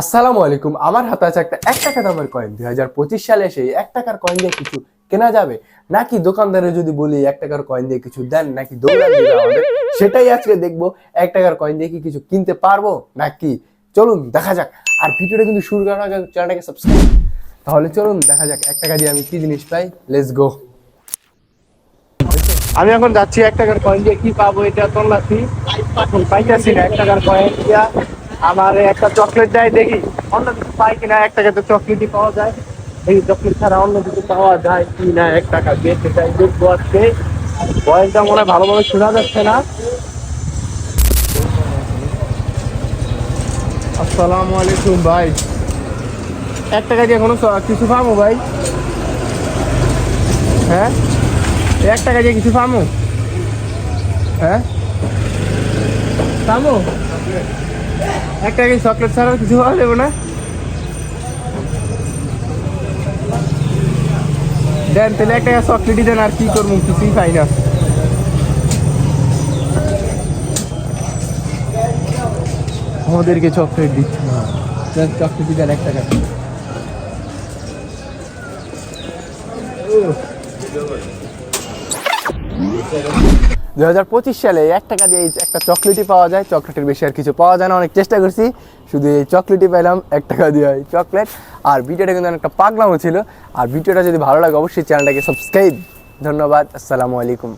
আসসালামু আলাইকুম। আমার হাতে আছে একটা এক টাকা দামের কয়েন দুই হাজার পঁচিশ সালে এসে এক টাকার কয়েন দিয়ে কিছু কেনা যাবে? নাকি দোকানদারে যদি বলি এক টাকার কয়েন দিয়ে কিছু দেন, নাকি সেটাই আজকে দেখব। এক টাকার কয়েন দিয়ে কি কিছু কিনতে পারব? নাকি চলুন, দেখা যাক। আর ভিডিওটা কিন্তু শুরু করার আগে চ্যানেলটাকে সাবস্ক্রাইব তাহলে চলুন, দেখা যাক এক টাকা দিয়ে আমি কি জিনিস পাই। লেটস গো আমি এখন যাচ্ছি এক টাকার কয়েন দিয়ে কি পাবো এটা এখন পাইতেছি না। এক টাকার কয়েন দিয়া আমার একটা চকলেট দেয়, দেখি। অন্য কিছু পাই কিনা, এক টাকাতে চকলেটই পাওয়া যায়। এই চকলেট ছাড়া অন্য কিছু পাওয়া যায় কি না এক টাকা দিয়ে সেটাই দেখব আজকে কয়েনটা মনে হয় ভালোভাবে শোনা যাচ্ছে না। আসসালামু আলাইকুম ভাই। এক টাকা দিয়ে কোনো কিছু পাবো ভাই? হ্যাঁ? এক টাকা দিয়ে কিছু পামো হ্যাঁ? পামো এক টাকা চকলেট ছাড়া কিছু পাওয়া যাবে না। দেন তাহলে এক টাকা চকলেটই দেন আর কি করব কিছুই পাই না। আমাদেরকে চকলেট দিচ্ছে। না দেন চকলেটই দেন এক টাকা। দু হাজার পঁচিশ সালে এক টাকা দিয়ে একটা চকলেটই পাওয়া যায়। চকলেটের বেশি আর কিছু পাওয়া যায় না, অনেক চেষ্টা করছি। শুধু এই চকলেটই পেলাম এক টাকা দিয়ে চকলেট। আর ভিডিওটা কিন্তু অনেকটা পাগলামও ছিল। আর ভিডিওটা যদি ভালো লাগে, অবশ্যই চ্যানেলটাকে সাবস্ক্রাইব। ধন্যবাদ, আসসালামু আলাইকুম।